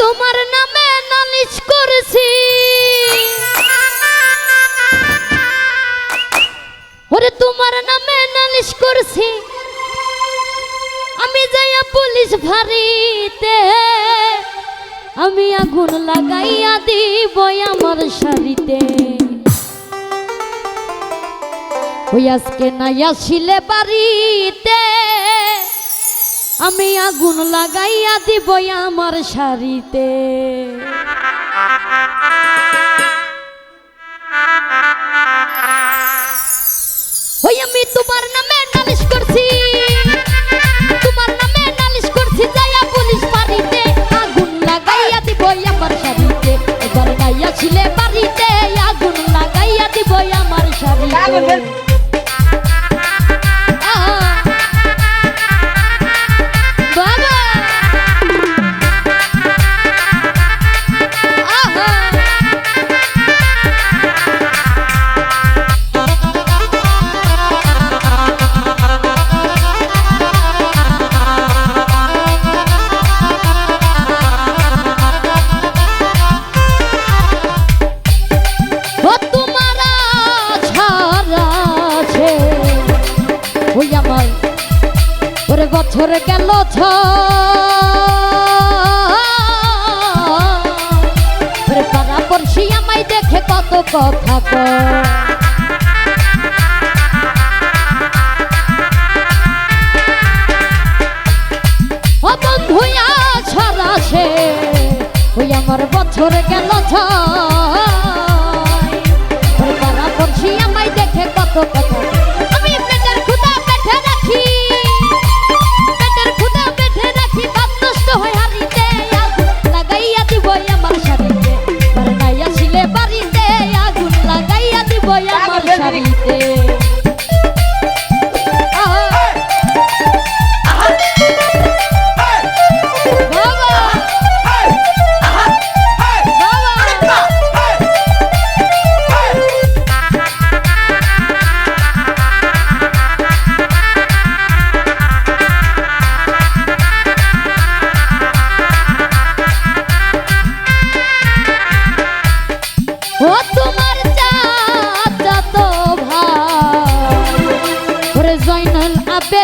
তোমার নামে নালিশ ওরে, তোমার নামে নালিশ করছি। আমি যাইয়া পুলিশ ভারিতে আমি আগুন লাগাইয়া দিব আমার শাড়িতে। ওই আজকে নাই আসিলে বাড়িতে আমি আগুন লাগাইয়া দিব আমার শাড়িতে। ওই আমি তোমার নামে নালিশ করছি। তোমার নামে নালিশ করছি, যাইয়া পুলিশ বাড়িতে আগুন লাগাইয়া দিব আমার শাড়িতে। এবার গাইয়া ছিলে বাড়িতে আগুন লাগাইয়া দিব আমার শাড়িতে। বছর গেল ছ ওরে আমায় দেখে কত কথা কয়। ও বন্ধুয়া সে। ওই আমার বছর গেল ছয়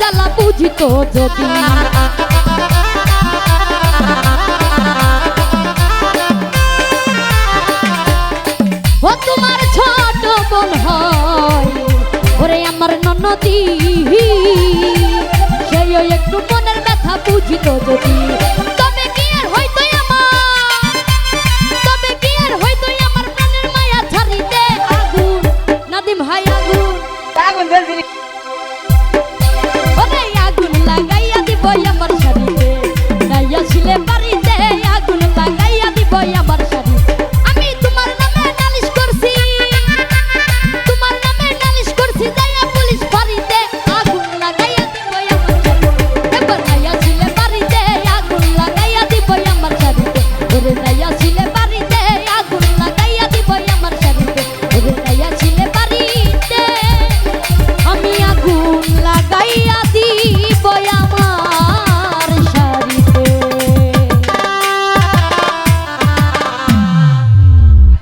জ্বালা বুঝিত যদি। ও তোমার ছোট বোন হয়, ওরে আমার ননদি। সেই একটু মনের ব্যথা বুঝিত যদি। তবে কি